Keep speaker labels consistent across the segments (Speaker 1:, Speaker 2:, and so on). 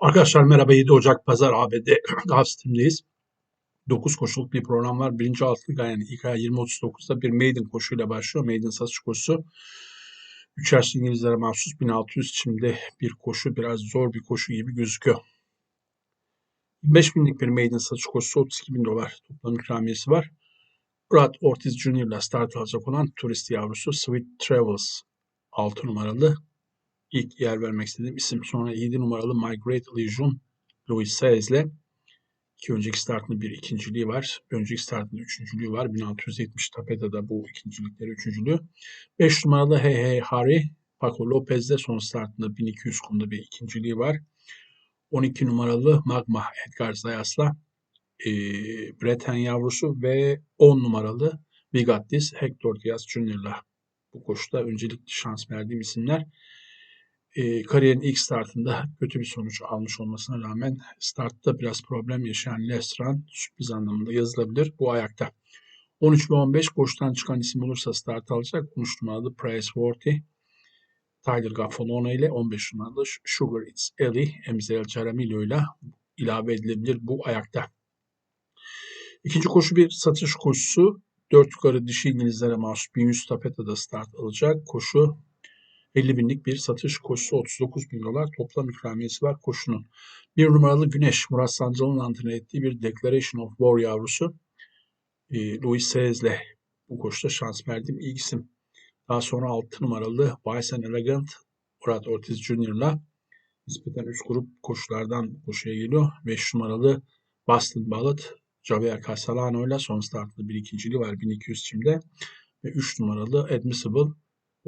Speaker 1: Arkadaşlar merhaba 7 Ocak Pazar ABD Gulfstream'deyiz. 9 koşuluk bir program var. Birinci altılık yani ilk ay 20.39'da bir maiden koşuyla başlıyor. Maiden satış koşusu. 3 yaşlı İngilizlere mahsus 1600 çimde bir koşu. Biraz zor bir koşu gibi gözüküyor. 25 binlik bir maiden satış koşusu 32 bin dolar toplam ikramiyesi var. Brad Ortiz Jr. ile start alacak olan turist yavrusu Sweet Travels 6 numaralı ilk yer vermek istediğim isim. Sonra 7 numaralı My Great Illusion Louis Saez'le iki önceki startında bir ikinciliği var. Önceki startında üçüncülüğü var. 1670 Tapeta'da bu ikincilikleri üçüncülüğü. 5 numaralı Hey Hey Harry Paco Lopez'de son startında 1200 kumda bir ikinciliği var. 12 numaralı Magma Edgar Zayas'la e, Breten yavrusu ve 10 numaralı Vigattis Hector Diaz Jr.'la bu koşuda öncelikli şans verdiğim isimler e, kariyerin ilk startında kötü bir sonuç almış olmasına rağmen startta biraz problem yaşayan Lestran sürpriz anlamında yazılabilir bu ayakta. 13 ve 15 koşudan çıkan isim olursa start alacak. 13 numaralı Price Worthy, Tyler Gaffalone ile 15 numaralı Sugar It's Ellie, Emzel Caramillo ile ilave edilebilir bu ayakta. İkinci koşu bir satış koşusu. 4 yukarı dişi İngilizlere mahsus 1100 tapeta'da start alacak. Koşu 50 binlik bir satış koşusu 39 bin dolar toplam ikramiyesi var koşunun. Bir numaralı Güneş Murat Sancal'ın antrenör ettiği bir Declaration of War yavrusu e, Louis Sez'le bu koşuda şans verdiğim ilk isim. Daha sonra 6 numaralı and Elegant Murat Ortiz Jr.'la nispeten üst grup koşulardan koşuya geliyor. 5 numaralı Boston Ballot Javier Castellano ile son startında bir ikinciliği var 1200 çimde. Ve 3 numaralı Admissible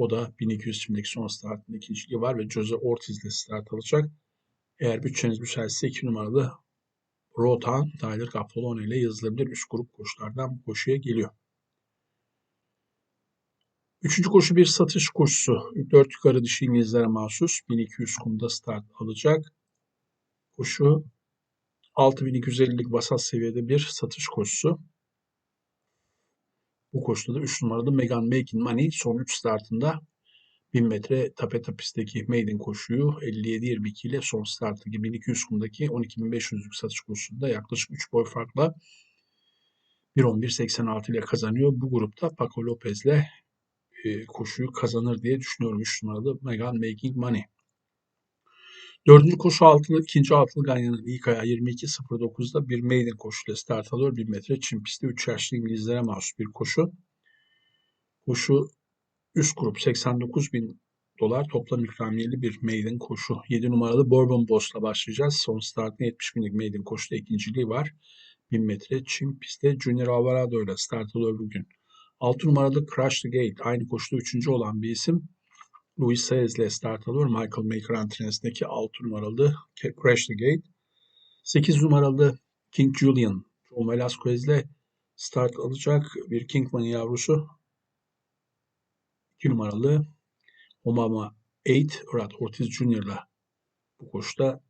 Speaker 1: o da 1200 şimdiki son startında ikinciliği var ve Jose Ortiz ile start alacak. Eğer bütçeniz müsaitse 2 numaralı Rotan Tyler Capolone ile yazılabilir. Üst grup koşulardan bu koşuya geliyor. Üçüncü koşu bir satış koşusu. 4 yukarı dişi İngilizlere mahsus 1200 kumda start alacak. Koşu 6250'lik vasat seviyede bir satış koşusu. Bu koşuda da 3 numaralı Megan Making Money son 3 startında 1000 metre tapeta pistteki maiden koşuyu 57-22 ile son starttaki 1200 kumdaki 12.500'lük satış koşusunda yaklaşık 3 boy farkla 1.11.86 ile kazanıyor. Bu grupta Paco Lopez ile e, koşuyu kazanır diye düşünüyorum 3 numaralı Megan Making Money. Dördüncü koşu altılı, ikinci altılı Ganyan'ın ilk ayağı 22.09'da bir maiden koşuyla start alıyor. 1 metre çim pistte 3 yaşlı İngilizlere mahsus bir koşu. Koşu üst grup 89 bin dolar toplam ikramiyeli bir maiden koşu. 7 numaralı Bourbon Boss'la başlayacağız. Son startın 70 binlik maiden koşuda ikinciliği var. 1000 metre çim pistte Junior Alvarado ile start alıyor bugün. 6 numaralı Crush the Gate aynı koşuda 3. olan bir isim. Louis Saez ile start alıyor. Michael Maker antrenesindeki 6 numaralı Crash the Gate. 8 numaralı King Julian John Velasquez ile start alacak bir Kingman yavrusu. 2 numaralı Omama 8 Rod Ortiz Jr. ile bu koşuda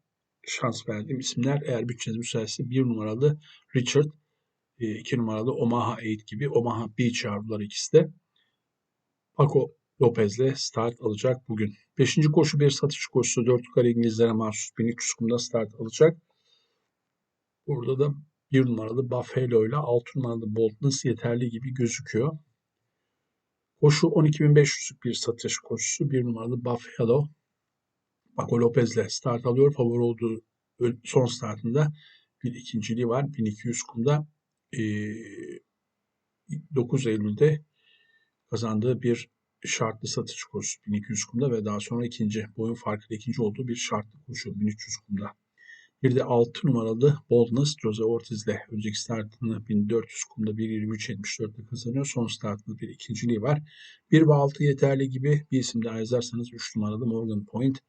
Speaker 1: şans verdiğim isimler. Eğer bütçeniz müsaitse 1 numaralı Richard, 2 numaralı Omaha 8 gibi Omaha Beach yavruları ikisi de. Paco Lopez'le start alacak bugün. Beşinci koşu bir satış koşusu. Dört yukarı İngilizlere mahsus 1300 kumda start alacak. Burada da bir numaralı Buffalo ile altı numaralı Boltons yeterli gibi gözüküyor. Koşu 12.500'lük bir satış koşusu. Bir numaralı Buffalo Paco Lopez'le start alıyor. Favori olduğu son startında bir ikinciliği var. 1200 kumda 9 Eylül'de kazandığı bir şartlı satış koşusu 1200 kumda ve daha sonra ikinci boyun farkıyla ikinci olduğu bir şartlı koşu 1300 kumda. Bir de 6 numaralı Boldness Jose Ortiz ile önceki startını 1400 kumda 1.23.74'te kazanıyor. Son startında bir ikinciliği var. 1 ve 6 yeterli gibi bir isim daha yazarsanız 3 numaralı Morgan Point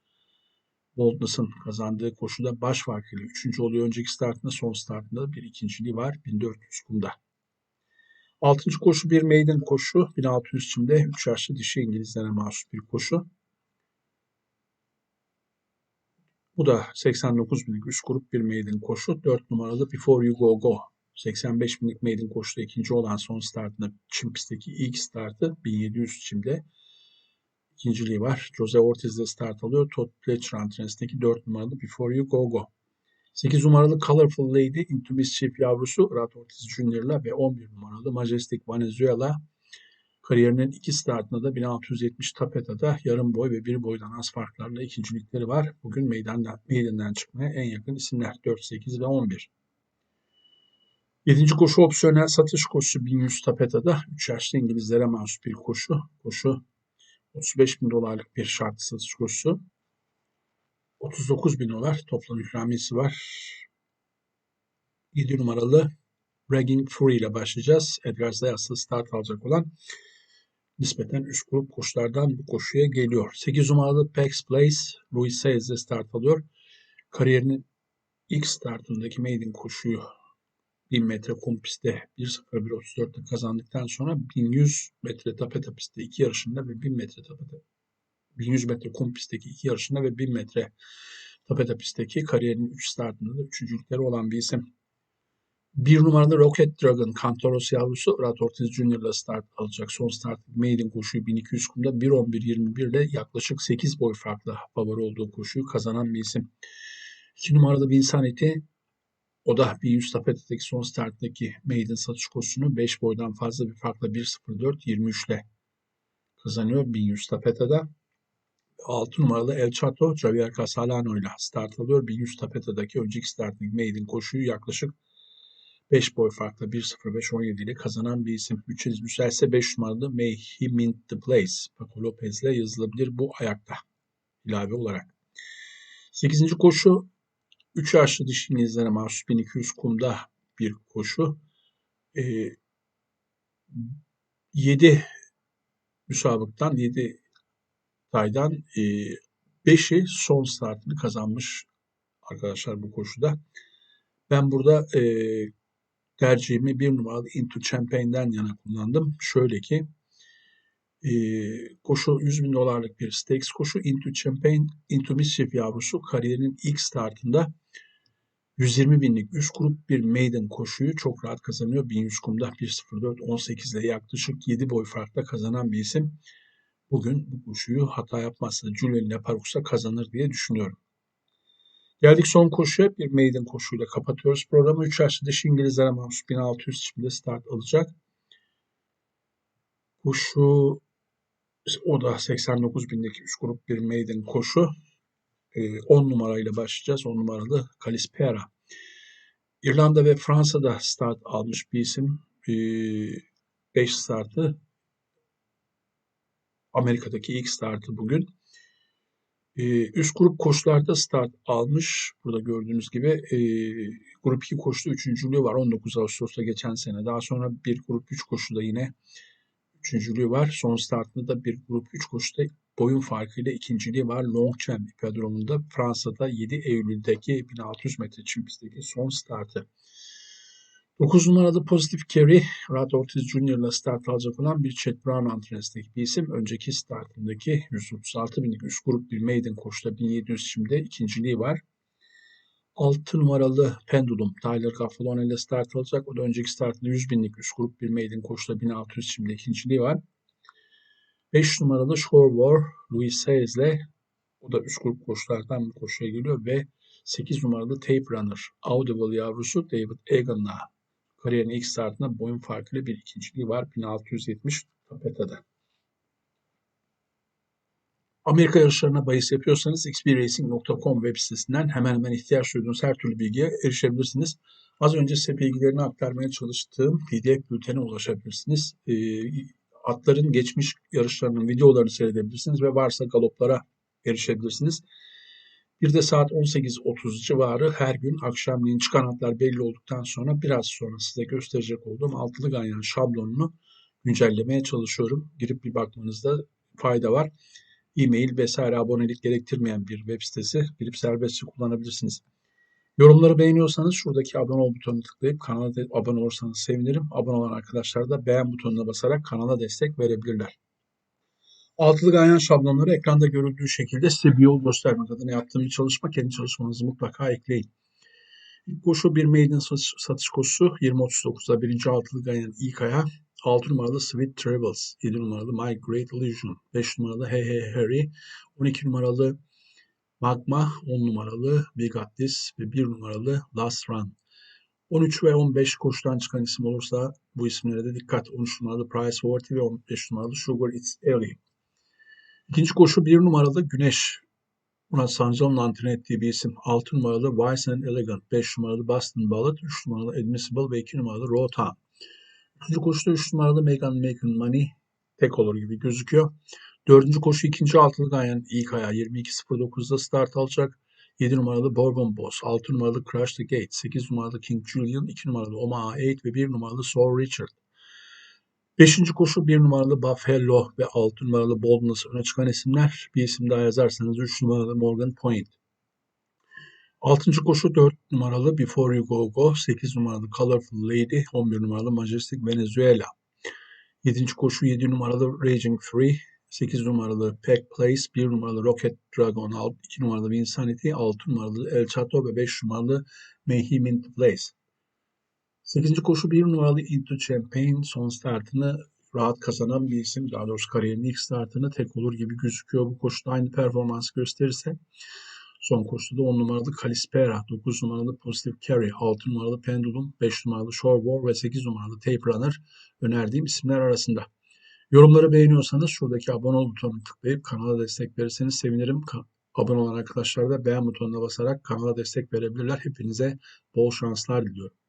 Speaker 1: Boldness'ın kazandığı koşuda baş farkıyla 3. oluyor. Önceki startında son startında bir ikinciliği var 1400 kumda. Altıncı koşu bir maiden koşu. 1600 çimde 3 yaşlı dişi İngilizlere mahsus bir koşu. Bu da 89 binlik üst grup bir maiden koşu. 4 numaralı Before You Go Go. 85 binlik maiden koşuda ikinci olan son startında çim pistteki ilk startı 1700 çimde. ikinciliği var. Jose Ortiz de start alıyor. Todd Pletcher antrenisteki 4 numaralı Before You Go Go. 8 numaralı Colorful Lady Into Mischief yavrusu Rat Ortiz Jr.'la ve 11 numaralı Majestic Venezuela kariyerinin iki startında da 1670 tapeta'da yarım boy ve bir boydan az farklarla ikincilikleri var. Bugün meydandan, meydandan çıkmaya en yakın isimler 4, 8 ve 11. Yedinci koşu opsiyonel satış koşusu 1100 tapeta'da 3 yaşlı İngilizlere mahsus bir koşu. Koşu 35 bin dolarlık bir şartlı satış koşusu. 39 bin dolar toplam ikramiyesi var. 7 numaralı Bragging Fury ile başlayacağız. Edgar Zayas'la start alacak olan nispeten üst grup koşulardan bu koşuya geliyor. 8 numaralı Pax Place Louis Saez'le start alıyor. Kariyerinin ilk startındaki maiden koşuyu 1000 metre kum pistte 1.01.34'te kazandıktan sonra 1100 metre tapeta pistte iki yarışında ve 1000 metre tapeta 1100 metre kum pistteki iki yarışında ve 1000 metre tapeta pistteki kariyerinin 3 startında da üçüncülükleri olan bir isim. Bir numaralı Rocket Dragon Kantoros yavrusu Rat Ortiz ile start alacak. Son start maiden koşuyu 1200 kumda 1.11.21 ile yaklaşık 8 boy farklı favori olduğu koşuyu kazanan bir isim. 2 numaralı Vinsanity o da 1100 tapetedeki son starttaki maiden satış koşusunu 5 boydan fazla bir farkla 1.04.23 ile kazanıyor 1100 tapetede. 6 numaralı El Chato Javier Casalano ile start alıyor. 1100 tapetedeki önceki starting maiden koşuyu yaklaşık 5 boy farkla 1.05.17 ile kazanan bir isim. Bütçeniz müsaitse 5 numaralı May He Mint The Place Paco Lopez ile yazılabilir bu ayakta ilave olarak. 8. koşu 3 yaşlı dişi İngilizlere mahsus 1200 kumda bir koşu. E, 7 müsabıktan 7 taydan e, 5'i son startını kazanmış arkadaşlar bu koşuda. Ben burada e, tercihimi bir numaralı Into Champagne'den yana kullandım. Şöyle ki e, koşu 100 bin dolarlık bir stakes koşu. Into Champagne, Into Mischief yavrusu kariyerinin ilk startında 120 binlik üst grup bir maiden koşuyu çok rahat kazanıyor. 1100 kumda 1.04.18 ile yaklaşık 7 boy farkla kazanan bir isim. Bugün bu koşuyu hata yapmazsa Julian Leparox'a kazanır diye düşünüyorum. Geldik son koşuya. Bir maiden koşuyla kapatıyoruz programı. 3 yaşlı dişi İngilizlere mahsus 1600 çimde start alacak. Koşu o da 89 bindeki 3 grup bir maiden koşu. 10 numarayla başlayacağız. 10 numaralı Kalispera. İrlanda ve Fransa'da start almış bir isim. 5 startı. Amerika'daki ilk startı bugün. Üst grup koşularda start almış. Burada gördüğünüz gibi e, grup 2 koşuda üçüncülüğü var 19 Ağustos'ta geçen sene. Daha sonra bir grup 3 koşuda yine üçüncülüğü var. Son startında da bir grup 3 koşuda boyun farkıyla ikinciliği var. Longchamp hipodromunda Fransa'da 7 Eylül'deki 1600 metre çim son startı. 9 numaralı Positive Carry, Rad Ortiz Jr. ile start alacak olan bir Chet Brown antrenisteki bir isim. Önceki startındaki 136 binlik üst grup bir maiden koşuda 1700 şimdi ikinciliği var. 6 numaralı Pendulum Tyler Gaffalone ile start alacak. O da önceki startında 100 binlik üst grup bir maiden koşuda 1600 şimdi ikinciliği var. 5 numaralı Shore War Louis Sayes ile o da üst grup koşulardan bir koşuya geliyor ve 8 numaralı Tape Runner Audible yavrusu David Egan'la kariyerin ilk startında boyun farkıyla bir ikinciliği var 1670 Tapeta'da. Amerika yarışlarına bahis yapıyorsanız xbracing.com web sitesinden hemen hemen ihtiyaç duyduğunuz her türlü bilgiye erişebilirsiniz. Az önce size bilgilerini aktarmaya çalıştığım PDF bültene ulaşabilirsiniz. E, atların geçmiş yarışlarının videolarını seyredebilirsiniz ve varsa galoplara erişebilirsiniz. Bir de saat 18.30 civarı her gün akşamleyin çıkan atlar belli olduktan sonra biraz sonra size gösterecek olduğum altılı ganyan şablonunu güncellemeye çalışıyorum. Girip bir bakmanızda fayda var. E-mail vesaire abonelik gerektirmeyen bir web sitesi. Girip serbestçe kullanabilirsiniz. Yorumları beğeniyorsanız şuradaki abone ol butonuna tıklayıp kanala abone olursanız sevinirim. Abone olan arkadaşlar da beğen butonuna basarak kanala destek verebilirler. Altılı ganyan şablonları ekranda görüldüğü şekilde size bir yol göstermek adına yaptığım bir çalışma. Kendi çalışmanızı mutlaka ekleyin. İlk koşu bir maiden satış, satış koşusu 20.39'da birinci altılı ganyan ilk aya 6 numaralı Sweet Travels, 7 numaralı My Great Illusion, 5 numaralı Hey Hey Harry, 12 numaralı Magma, 10 numaralı We Got This ve 1 numaralı Last Run. 13 ve 15 koşudan çıkan isim olursa bu isimlere de dikkat. 13 numaralı Price Worthy ve 15 numaralı Sugar It's Early. İkinci koşu 1 numaralı Güneş. Murat Sancal'ın antrenör ettiği bir isim. 6 numaralı Wise and Elegant, 5 numaralı Boston Ballet, 3 numaralı Admissible ve 2 numaralı Rota. Üçüncü koşuda 3 numaralı Megan Making Money tek olur gibi gözüküyor. Dördüncü koşu ikinci altılı Ganyan ilk ayağı 22.09'da start alacak. 7 numaralı Bourbon Boss, 6 numaralı Crash the Gate, 8 numaralı King Julian, 2 numaralı Omaha 8 ve 1 numaralı Saul Richard. Beşinci koşu 1 numaralı Buffalo ve 6 numaralı Boldness öne çıkan isimler. Bir isim daha yazarsanız 3 numaralı Morgan Point. Altıncı koşu 4 numaralı Before You Go Go, 8 numaralı Colorful Lady, 11 numaralı Majestic Venezuela. 7. koşu 7 numaralı Raging Free, 8 numaralı Pack Place, 1 numaralı Rocket Dragon, 2 numaralı Vinsanity, 6 numaralı El Chato ve 5 numaralı Mayhem in Place. 8. koşu 1 numaralı Into Champagne son startını rahat kazanan bir isim. Daha doğrusu kariyerinin ilk startını tek olur gibi gözüküyor. Bu koşuda aynı performans gösterirse son koşuda da 10 numaralı Kalispera, 9 numaralı Positive Carry, 6 numaralı Pendulum, 5 numaralı Shore War ve 8 numaralı Tape Runner önerdiğim isimler arasında. Yorumları beğeniyorsanız şuradaki abone ol butonuna tıklayıp kanala destek verirseniz sevinirim. Abone olan arkadaşlar da beğen butonuna basarak kanala destek verebilirler. Hepinize bol şanslar diliyorum.